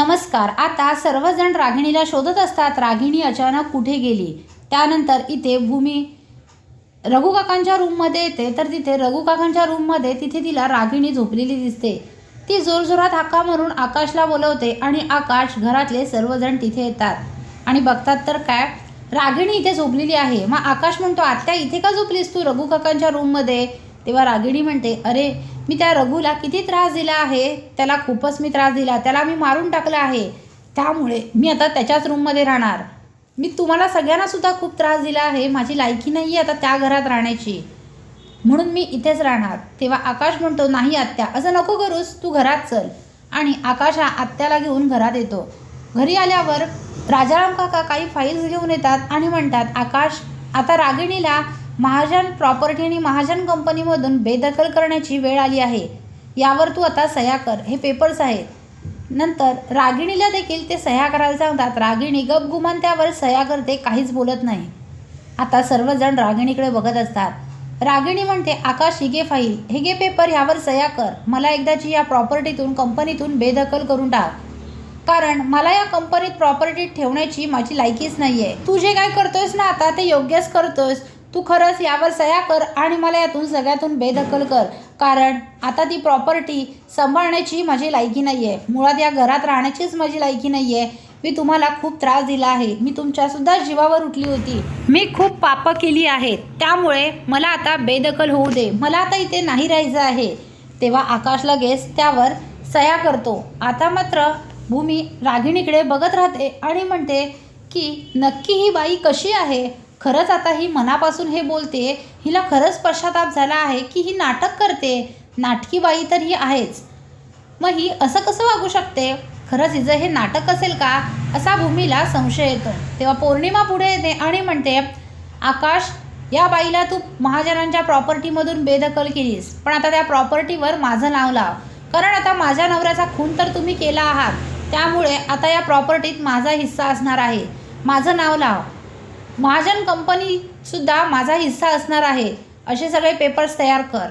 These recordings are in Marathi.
नमस्कार. आता सर्वजण रागिणीला शोधत असतात रागिणी अचानक कुठे गेली? त्यानंतर इथे भूमी रघु काकांच्या रूममध्ये येते. तर तिथे रघु काकांच्या रूममध्ये तिथे तिला रागिणी झोपलेली दिसते. ती जोरजोरात हाका मारून आकाशला बोलवते आणि आकाश घरातले सर्वजण तिथे येतात. आणि बघतात तर काय? रागिणी इथे झोपलेली आहे. मग आकाश म्हणतो आत्या इथे का झोपलीस तू रघु काकांच्या रूममध्ये तेव्हा रागिणी म्हणते अरे मी त्या रघूला किती त्रास दिला आहे त्याला खूपच मी त्रास दिला त्याला मी मारून टाकलं आहे. त्यामुळे मी आता त्याच्याच रूममध्ये राहणार. मी तुम्हाला सगळ्यांना सुद्धा खूप त्रास दिला आहे माझी लायकी नाही आहे आता त्या घरात राहण्याची. म्हणून मी इथेच राहणार. तेव्हा आकाश म्हणतो नाही आत्या असं नको करूस तू घरात चल. आणि आकाश हा आत्याला घेऊन घरात येतो. घरी आल्यावर राजाराम काका काही फाईल्स घेऊन येतात आणि म्हणतात आकाश आता रागिणीला महाजन प्रॉपर्टी आणि महाजन कंपनीमधून बेदखल करण्याची वेळ आली आहे. यावर तू आता सह्या कर. हे पेपर्स आहेत. नंतर रागिणीला देखील ते सह्या करायला सांगतात. रागिणी गपगुमान त्यावर सह्या करते काहीच बोलत नाही. आता सर्वजण रागिणीकडे बघत असतात. रागिणी म्हणते आकाश हिगे फाईल हे पेपर ह्यावर सह्या कर. मला एकदाची या प्रॉपर्टीतून कंपनीतून बेदखल करून टाक. कारण मला या कंपनीत प्रॉपर्टी ठेवण्याची माझी लायकीच नाही आहे तू जे काय करतोयस ना आता ते योग्यच करतोयस. तू खरंच यावर सया कर आणि मला यातून सगळ्यातून बेदखल कर. कारण आता ती प्रॉपर्टी सांभाळण्याची माझी लायकी नाही आहे मुळात या घरात राहण्याचीच माझी लायकी नाही आहे मी तुम्हाला खूप त्रास दिला आहे. मी तुमच्यासुद्धा जीवावर उठली होती. मी खूप पापं केली आहेत. त्यामुळे मला आता बेदखल होऊ दे. मला आता इथे नाही राहायचं आहे. तेव्हा आकाश लगेच त्यावर सया करतो. आता मात्र भूमी रागिणीकडे बघत राहते आणि म्हणते की नक्की ही बाई कशी आहे? खरंच आता ही मनापासून हे बोलते हिला खरंच पश्चाताप झाला आहे की ही नाटक करते? नाटकी बाई तर ही आहेच. मग ही असं कसं वागू शकते? खरंच हिचं हे नाटक असेल का? असा भूमीला संशय येतो. तेव्हा पौर्णिमा पुढे येते आणि म्हणते आकाश या बाईला तू महाजनांच्या प्रॉपर्टीमधून बेदखल केलीस. पण आता त्या प्रॉपर्टीवर माझं नाव लाव. कारण आता माझ्या नवऱ्याचा खून तर तुम्ही केला आहात. त्यामुळे आता या प्रॉपर्टीत माझा हिस्सा असणार आहे. माझं नाव लाव. महाजन कंपनीसुद्धा माझा हिस्सा असणार आहे. असे सगळे पेपर्स तयार कर.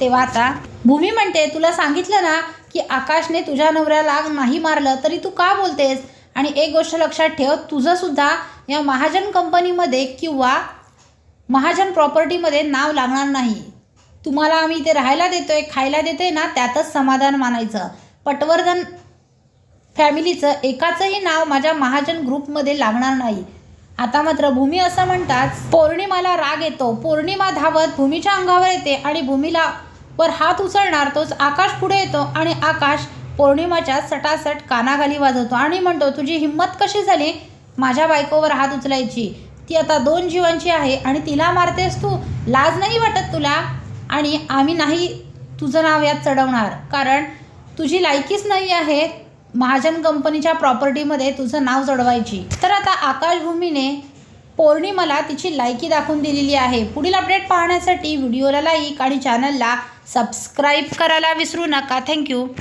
तेव्हा आता भूमी म्हणते तुला सांगितलं ना की आकाशने तुझ्या नवऱ्याला नाही मारलं तरी तू का बोलतेस? आणि एक गोष्ट लक्षात ठेव तुझंसुद्धा या महाजन कंपनीमध्ये किंवा महाजन प्रॉपर्टीमध्ये नाव लागणार नाही. तुम्हाला आम्ही इथे राहायला देतोय खायला देतोय ना त्यातच समाधान मानायचं. पटवर्धन फॅमिलीचं एकाचंही नाव माझ्या महाजन ग्रुपमध्ये लागणार नाही. आता मात्र भूमी असं म्हणतात पौर्णिमाला राग येतो. पौर्णिमा धावत भूमीच्या अंगावर येते आणि भूमीला वर हात उचलणार तोच आकाश पुढे येतो आणि आकाश पौर्णिमाच्या सटासट कानाखाली वाजवतो आणि म्हणतो तुझी हिंमत कशी झाली? माझ्या बायकोवर हात उचलायची. ती आता दोन जीवांची आहे आणि तिला मारतेस तू. लाज नाही वाटत तुला? आणि आम्ही नाही तुझं नाव यात चढवणार. कारण तुझी लायकीच नाही आहे. महाजन कंपनीच्या प्रॉपर्टीमध्ये तुझं नाव चढवायची तर आता आकाशभूमीने पौर्णिमाला तिची लायकी दाखवून दिलेली आहे. पुढील अपडेट पाहण्यासाठी व्हिडिओला लाईक आणि चॅनलला सबस्क्राईब करायला विसरू नका. थँक्यू.